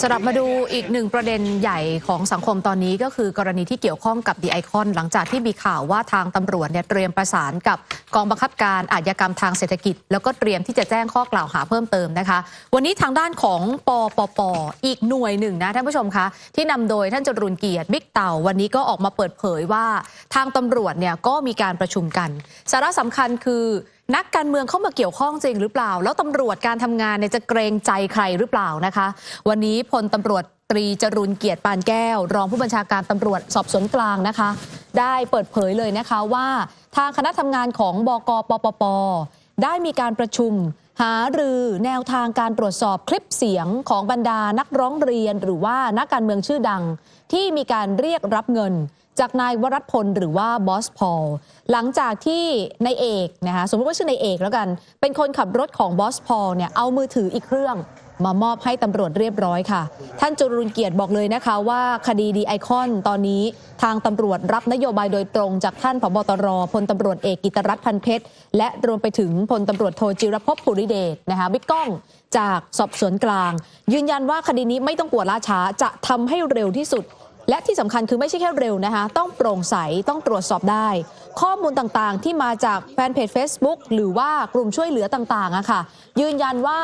สำหรับมาดูอีกหนึ่งประเด็นใหญ่ของสังคมตอนนี้ก็คือกรณีที่เกี่ยวข้องกับดีไอคอนหลังจากที่มีข่าวว่าทางตำรวจเนี่ยเตรียมประสานกับกองบังคับการอาชญากรรมทางเศรษฐกิจ แล้วก็เตรียมที่จะแจ้งข้อกล่าวหาเพิ่มเติมนะคะ วันนี้ทางด้านของปปปอีกหน่วยหนึ่งนะท่านผู้ชมคะที่นำโดยท่านจรุนเกียรติบิ๊กเต่าวันนี้ก็ออกมาเปิดเผยว่า ทางตำรวจเนี่ยก็มีการประชุมกัน สาระสำคัญคือ นักการเมืองเข้ามาเกี่ยวข้องจริงหรือเปล่า แล้วตำรวจการทำงานเนี่ยจะเกรงใจใครหรือเปล่านะคะ วันนี้พลตำรวจตรีจรุนเกียรติปานแก้ว รองผู้บัญชาการตำรวจสอบสวนกลางนะคะ ได้เปิดเผยเลยนะคะว่าทางคณะทำงานของบกปปปได้มีการประชุมหารือแนวทางการตรวจสอบคลิปเสียงของบรรดานักร้องเรียน หรือว่านักการเมืองชื่อดังที่มีการเรียกรับเงิน จากนายวรัตพลหรือว่าบอสพอลหลังจากที่นายเอกนะคะสมมติว่าชื่อนายเอกแล้วกัน เป็นคนขับรถของบอสพอลเนี่ยเอามือถืออีกเครื่อง มามอบให้ตำรวจเรียบร้อยค่ะ ท่านจรุนเกียรติบอกเลยนะคะว่าคดีดีไอคอนตอนนี้ทางตำรวจรับนโยบายโดยตรงจากท่านผบตรพลตำรวจเอกกิตรัตน์พันเพชรและรวมไปถึงพลตำรวจโทจิรภพภูริเดชนะคะบิ๊กก้องจากสอบสวนกลาง ยืนยันว่าคดีนี้ไม่ต้องกลัวล่าช้าจะทำให้เร็วที่สุด และที่สำคัญคือไม่ใช่แค่เร็วนะคะ ต้องโปร่งใสต้องตรวจสอบได้ ข้อมูลต่างๆ ที่มาจากแฟนเพจ Facebook หรือว่ากลุ่มช่วยเหลือต่างๆอะค่ะ ยืนยันว่า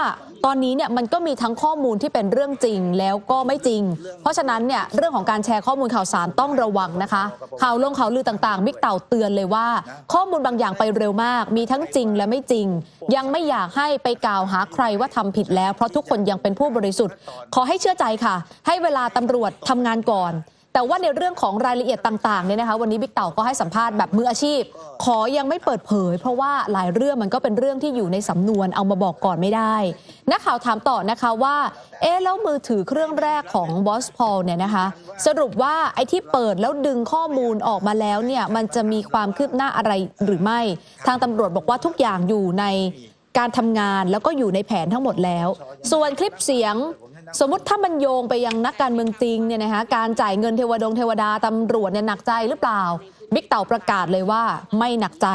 ตอนนี้เนี่ยมันก็มีทั้งข้อมูลที่เป็นเรื่องจริงแล้วก็ไม่จริง เพราะฉะนั้นเนี่ยเรื่องของการแชร์ข้อมูลข่าวสารต้องระวังนะคะ ข่าวลงข่าวลือต่างๆบิ๊กเต่าเตือนเลยว่า ข้อมูลบางอย่างไปเร็วมาก มีทั้งจริงและไม่จริง ยังไม่อยากให้ไปกล่าวหาใครว่าทำผิดแล้ว เพราะทุกคนยังเป็นผู้บริสุทธิ์ ขอให้เชื่อใจค่ะ ให้เวลาตำรวจทำงานก่อน แต่ว่าในเรื่องของรายละเอียดต่างๆเนี่ยนะคะวันนี้บิ๊กเต่าก็ให้สัมภาษณ์แบบมืออาชีพ ขอยังไม่เปิดเผย เพราะว่าหลายเรื่องมันก็เป็นเรื่องที่อยู่ในสำนวนเอามาบอกก่อนไม่ได้ นักข่าวถามต่อนะคะว่า เอ๊ะแล้วมือถือเครื่องแรกของบอสพอลเนี่ยนะคะสรุปว่าไอ้ที่เปิดแล้วดึงข้อมูลออกมาแล้วเนี่ยมันจะมีความคืบหน้าอะไรหรือไม่ ทางตำรวจบอกว่าทุกอย่างอยู่ในการทำงานแล้วก็อยู่ในแผนทั้งหมดแล้ว ส่วนคลิปเสียง สมมติถ้ามันโยงไปยังนักการเมืองจริงเนี่ยนะคะการจ่ายเงินเทวดงเทวดาตำรวจเนี่ยหนักใจหรือเปล่าบิ๊กเต่าประกาศเลยว่าไม่หนักใจ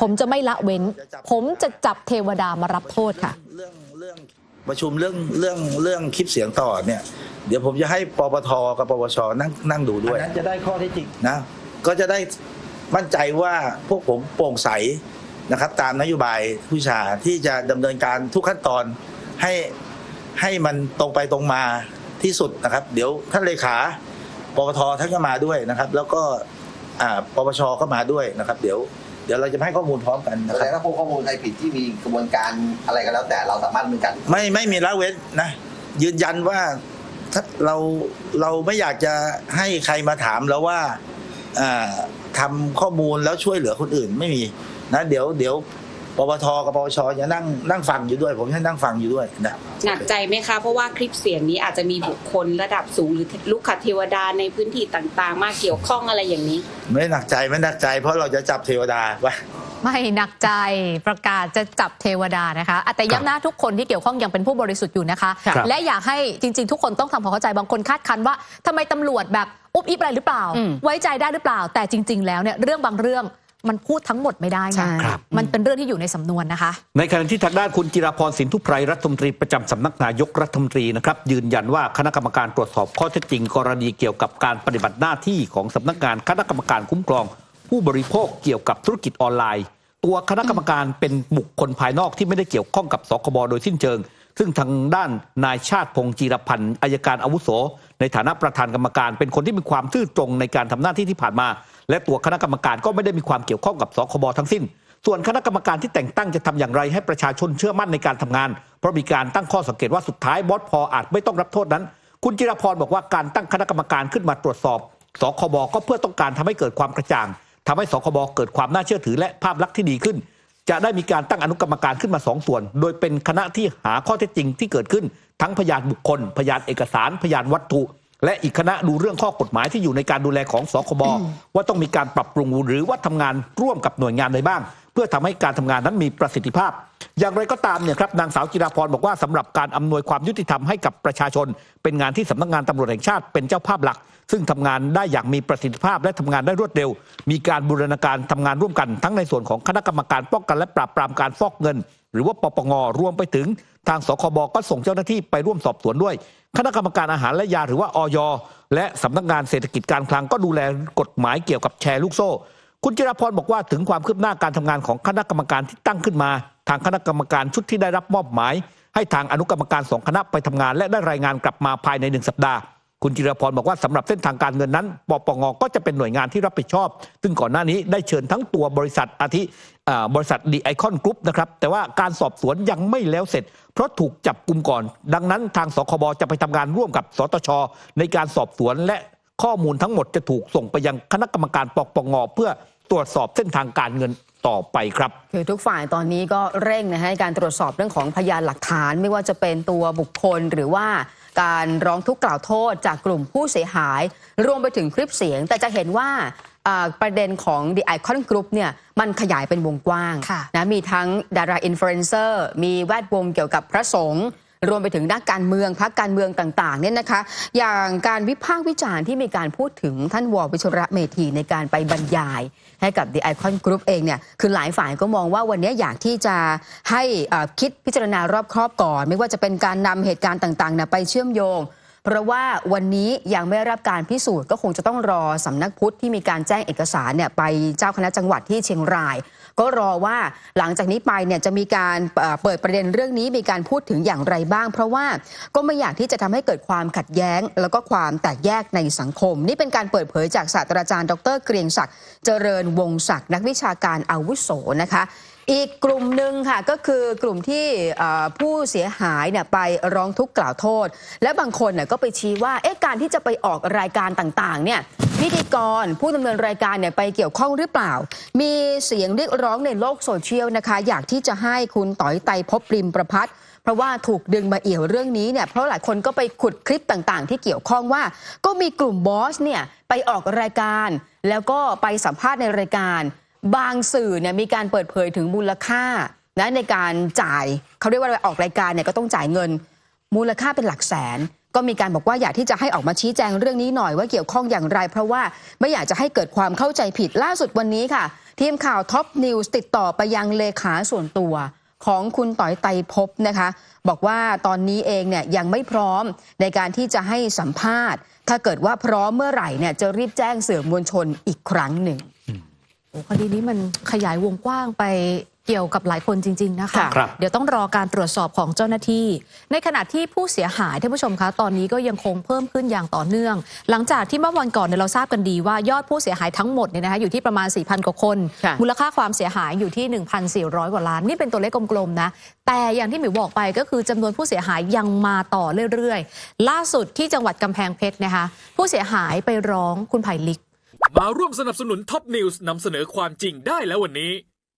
ผมจะไม่ละเว้น ผมจะจับเทวดามารับโทษค่ะเรื่องเรื่องประชุมเรื่องเรื่องเรื่องคลิปเสียงต่อเนี่ย เดี๋ยวผมจะให้ปปทกับปปชนั่งนั่งดูด้วยอันนั้นจะได้ข้อเท็จจริงนะก็จะได้มั่นใจว่าพวกผมโปร่งใสนะครับ ตามนโยบายผู้ชาที่จะดำเนินการทุกขั้นตอนให้ ให้มันตรงไปตรงมาที่สุดนะครับ เดี๋ยวท่านเลขาปปทท่านก็มาด้วยนะครับ แล้วก็อ่าปปชก็มาด้วยนะครับ เดี๋ยวเดี๋ยวเราจะให้ข้อมูลพร้อมกันนะคแสรับดงว่าพวกข้อมูลใครผิดที่มีกระบวนการอะไรก็แล้วแต่เราสามารถดำเนินการไม่ไม่มีละเว้นนะ ยืนยันว่าถ้าเราเราไม่อยากจะให้ใครมาถามแล้วว่าอ่าทำข้อมูลแล้วช่วยเหลือคนอื่นไม่มีนะเดี๋ยวเดี๋ยว ปปทกับปปชจะนั่งนั่งฟังอยู่ด้วย ผมจะนั่งฟังอยู่ด้วยนะหนักใจไหมคะเพราะว่าคลิปเสียงนี้อาจจะมีบุคคลระดับสูงหรือลูกขเทวดาในพื้นที่ต่างๆ มาเกี่ยวข้องอะไรอย่างนี้ ไม่หนักใจไม่หนักใจ เพราะเราจะจับเทวดาไว้ไม่หนักใจประกาศจะจับเทวดานะคะอะแต่ย้ำนะทุกคนที่เกี่ยวข้องยังเป็นผู้บริสุทธิ์อยู่นะคะครับและอยากให้จริง ๆ ทุกคนต้องทำความเข้าใจบางคนคาดคันว่าทำไมตำรวจแบบอุบอิบอะไรหรือเปล่าอืมไว้ใจได้หรือเปล่า แต่จริง ๆ แล้วเนี่ยเรื่องบางเรื่อง มันพูดทั้งหมดไม่ได้ใช่นะครับ มันเป็นเรื่องที่อยู่ในสำนวนนะคะ ในขณะที่ทางด้านคุณจิราพรสินทุไพรรัฐมนตรีประจำสำนักนายกรัฐมนตรีนะครับ ยืนยันว่าคณะกรรมการตรวจสอบข้อเท็จจริง กรณีเกี่ยวกับการปฏิบัติหน้าที่ของสำนักงานคณะกรรมการคุ้มครอง ผู้บริโภคเกี่ยวกับธุรกิจออนไลน์ ตัวคณะกรรมการเป็นบุคคลภายนอกที่ไม่ได้เกี่ยวข้องกับสคบโดยสิ้นเชิง ซึ่งทางด้านนายชาติพงศ์จีรพันธ์อายการอาวุโส ในฐานะประธานกรรมการ เป็นคนที่มีความซื่อตรงในการทำหน้าที่ที่ผ่านมา และตัวคณะกรรมการก็ไม่ได้มีความเกี่ยวข้องกับสคบทั้งสิ้น ส่วนคณะกรรมการที่แต่งตั้งจะทำอย่างไรให้ประชาชนเชื่อมั่นในการทำงาน เพราะมีการตั้งข้อสังเกตว่าสุดท้ายบอสพออาจไม่ต้องรับโทษนั้น คุณจิรพรบอกว่าการตั้งคณะกรรมการขึ้นมาตรวจสอบสคบก็เพื่อต้องการทำให้เกิดความกระจ่างทำให้สคบเกิดความน่าเชื่อถือและภาพลักษณ์ที่ดีขึ้น จะได้มีการตั้งอนุกรรมการขึ้นมาสองส่วน โดยเป็นคณะที่หาข้อเท็จจริงที่เกิดขึ้น ทั้งพยานบุคคล พยานเอกสาร พยานวัตถุ และอีกคณะดูเรื่องข้อกฎหมายที่อยู่ในการดูแลของสคบว่าต้องมีการปรับปรุงหรือว่าทำงานร่วมกับหน่วยงานใดบ้าง เพื่อทำให้การทำงานนั้นมีประสิทธิภาพ อย่างไรก็ตามเนี่ยครับนางสาวจิราพรบอกว่าสำหรับการอำนวยความยุติธรรมให้กับประชาชน เป็นงานที่สำนักงานตำรวจแห่งชาติเป็นเจ้าภาพหลัก ซึ่งทำงานได้อย่างมีประสิทธิภาพและทำงานได้รวดเร็ว มีการบูรณาการทำงานร่วมกัน ทั้งในส่วนของคณะกรรมการป้องกันและปราบปรามการฟอกเงิน หรือว่าปปงรวมไปถึงทางสคบก็ส่งเจ้าหน้าที่ไปร่วมสอบสวนด้วย คณะกรรมการอาหารและยาหรือว่าออยและสำนักงานเศรษฐกิจการคลังก็ดูแลกฎหมายเกี่ยวกับแชร์ลูกโซ่ คุณจิรพรบอกว่าถึงความคืบหน้าการทำงานของคณะกรรมการที่ตั้งขึ้นมา ทางคณะกรรมการชุดที่ได้รับมอบหมาย ให้ทางอนุกรรมการสองคณะไปทำงาน และได้รายงานกลับมาภายในหนึ่งสัปดาห์ คุณจิรพรบอกว่าสำหรับเส้นทางการเงินนั้นปปงก็จะเป็นหน่วยงานที่รับผิดชอบ ซึ่งก่อนหน้านี้ได้เชิญทั้งตัวบริษัทอาทิอ่บริษัทดีไอคอนกรุ๊ปนะครับ แต่ว่าการสอบสวนยังไม่แล้วเสร็จ เพราะถูกจับกลุ่มก่อน ดังนั้นทางสคบจะไปทำงานร่วมกับสตช ในการสอบสวนและข้อมูลทั้งหมดจะถูกส่งไปยังคณะกรรมการปปงเพื่อตรวจสอบเส้นทางการเงินต่อไปครับคือทุกฝ่ายตอนนี้ก็เร่งนะฮะในการตรวจสอบเรื่องของพยานหลักฐาน ไม่ว่าจะเป็นตัวบุคคลหรือว่า การร้องทุกข์กล่าวโทษจากกลุ่มผู้เสียหาย รวมไปถึงคลิปเสียง แต่จะเห็นว่าอ่าประเด็นของ The Icon Group เนี่ยมันขยายเป็นวงกว้างค่ะนะมีทั้งดาราอินฟลูเอนเซอร์มีแวดวงเกี่ยวกับพระสงฆ์ รวมไปถึงนักการเมืองพักการเมืองต่างๆเนี่ยนะคะ อย่างการวิพากษ์วิจารณ์ที่มีการพูดถึงท่านวอวิชระเมธีในการไปบรรยาย ให้กับ The Icon Group เองเนี่ยคือหลายฝ่ายก็มองว่าวันนี้อยากที่จะให้คิดพิจารณารอบครอบก่อน ไม่ว่าจะเป็นการนำเหตุการณ์ต่างๆเนี่ยไปเชื่อมโยงเพราะว่าวันนี้ยังไม่ได้รับการพิสูจน์ก็คงจะต้องรอสำนักพุทธที่มีการแจ้งเอกสารเนี่ยไปเจ้าคณะจังหวัดที่เชียงราย ก็รอว่าหลังจากนี้ไปเนี่ยจะมีการเปิดประเด็นเรื่องนี้มีการพูดถึงอย่างไรบ้าง เพราะว่าก็ไม่อยากที่จะทำให้เกิดความขัดแย้ง แล้วก็ความแตกแยกในสังคม นี่เป็นการเปิดเผยจากศาสตราจารย์ ดรเกรียงศักดิ์เจริญวงศักดิ์นักวิชาการอาวุโสนะคะอีกกลุ่มหนึ่งค่ะก็คือกลุ่มที่ผู้เสียหายเนี่ยไปร้องทุกข์กล่าวโทษ และบางคนเนี่ยก็ไปชี้ว่าเอ๊ะการที่จะไปออกรายการต่างๆเนี่ย พิธีกรผู้ดำเนินรายการเนี่ยไปเกี่ยวข้องหรือเปล่า มีเสียงเรียกร้องในโลกโซเชียลนะคะ อยากที่จะให้คุณต่อยไตรภพริมประพัฒเพราะว่าถูกดึงมาเอี่ยวเรื่องนี้เนี่ยเพราะหลายคนก็ไปขุดคลิปต่างๆ ที่เกี่ยวข้องว่า ก็มีกลุ่มบอสเนี่ยไปออกรายการ แล้วก็ไปสัมภาษณ์ในรายการ บางสื่อเนี่ยมีการเปิดเผยถึงมูลค่านะในการจ่ายเขาเรียกว่าไรออกรายการเนี่ยก็ต้องจ่ายเงิน มูลค่าเป็นหลักแสน ก็มีการบอกว่าอยากที่จะให้ออกมาชี้แจงเรื่องนี้หน่อยว่าเกี่ยวข้องอย่างไร เพราะว่าไม่อยากจะให้เกิดความเข้าใจผิดล่าสุดวันนี้ค่ะ ทีมข่าวท็อปนิวส์ติดต่อไปยังเลขาส่วนตัวของคุณต่อยไตรภพนะคะ บอกว่าตอนนี้เองเนี่ยยังไม่พร้อมในการที่จะให้สัมภาษณ์ ถ้าเกิดว่าพร้อมเมื่อไหร่เนี่ยจะรีบแจ้งสื่อมวลชนอีกครั้งหนึ่งโอ้คดีนี้มันขยายวงกว้างไป เกี่ยวกับหลายคนจริง ๆ นะคะค่ะครับ เดี๋ยวต้องรอการตรวจสอบของเจ้าหน้าที่ ในขณะที่ผู้เสียหายท่านผู้ชมคะ ตอนนี้ก็ยังคงเพิ่มขึ้นอย่างต่อเนื่อง หลังจากที่เมื่อวันก่อนเนี่ยเราทราบกันดีว่ายอดผู้เสียหายทั้งหมดเนี่ยนะคะอยู่ที่ประมาณ 4,000 กว่าคน ค่ะ มูลค่าความเสียหายอยู่ที่ 1,400 กว่าล้าน นี่เป็นตัวเลขกลมๆนะ แต่อย่างที่หมิวบอกไปก็คือจำนวนผู้เสียหายยังมาต่อเรื่อยๆ ล่าสุดที่จังหวัดกำแพงเพชรนะคะ ผู้เสียหายไปร้องคุณไผ่ลิก มาร่วมสนับสนุนท็อปนิวส์นำเสนอความจริงได้แล้ววันนี้